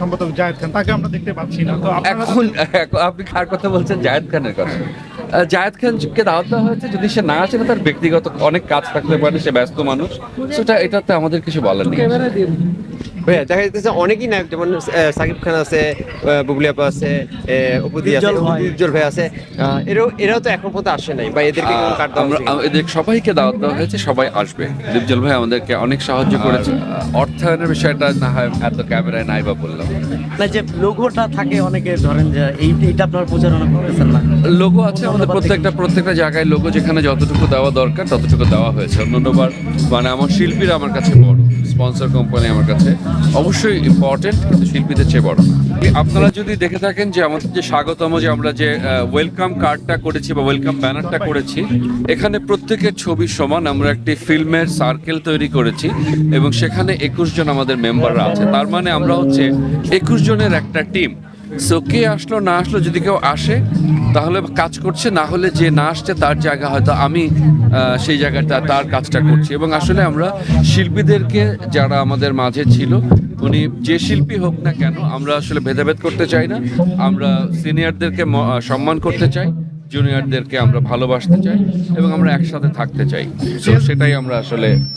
সম্পাদক জায়েদ খান, তাকে আমরা দেখতে পাচ্ছি না। তো এখন আপনি কার কথা বলছেন? জায়েদ খানের কথা। জায়েদ খানকে দাওয়াত দেওয়া হয়েছে, যদি সে না আসে তার ব্যক্তিগত অনেক কাজ থাকতে পারে, সে ব্যস্ত মানুষ। সেটা এটাতে আমাদের কিছু বলার নেই। ভাইয়া দেখা যাচ্ছে অনেকই নায়ক যেমন সাকিব খান আছে বুবলি আপা আছে অপুদি আছে উজ্জ্বল ভাই। আছে। এরাও এরাও তো এখন পর্যন্ত আসে নাই। বা এদেরকে কিনা? এদের সবাইকে দাওয়াত দেওয়া হয়েছে সবাই আসবে। দীপজল ভাই আমাদেরকে অনেক সাহায্য করেছে। অর্থায়নের বিষয়টা না হয় এত ক্যামেরায় নাই বা বললাম। না যে লোগোটা থাকে অনেকে ধরেন যে এই এইটা আপনার প্রচারণা করতেছেন না। লোগো আছে আমাদের প্রত্যেকটা প্রত্যেকটা জায়গায় লোগো যেখানে যতটুকু দেওয়া দরকার ততটুকু দেওয়া হয়েছে। অন্যান্যবার মানে আমার শিল্পীরা আমার কাছে বড়। স্পন্সর কোম্পানি আমার কাছে, অবশ্যই ইম্পর্টেন্ট কিন্তু শিল্পীদের চেয়ে বড় আপনারা যদি দেখে থাকেন যে আমাদের যে স্বাগতম, যে আমরা যে ওয়েলকাম কার্ডটা করেছি বা ওয়েলকাম ব্যানারটা করেছি, এখানে প্রত্যেকের ছবি সমান, আমরা একটি ফিল্মের সার্কেল তৈরি করেছি এবং সেখানে একুশ জন আমাদের মেম্বাররা আছে। তার মানে আমরা হচ্ছে একুশ জনের একটা টিম সো কে আসলো, না আসলো, যদি কেউ আসে, তাহলে কাজ করছে, না হলে যে না আসছে, তার জায়গা হয়তো আমি সেই জায়গাটা, তার কাজটা করছি। এবং আসলে আমরা শিল্পীদেরকে, যারা আমাদের মাঝে ছিল, উনি যে শিল্পী হোক না কেন, আমরা আসলে ভেদাভেদ করতে চাই না। আমরা সিনিয়রদেরকে সম্মান করতে চাই, জুনিয়রদেরকে আমরা ভালোবাসতে চাই, এবং আমরা একসাথে থাকতে চাই। সেটাই আমরা আসলে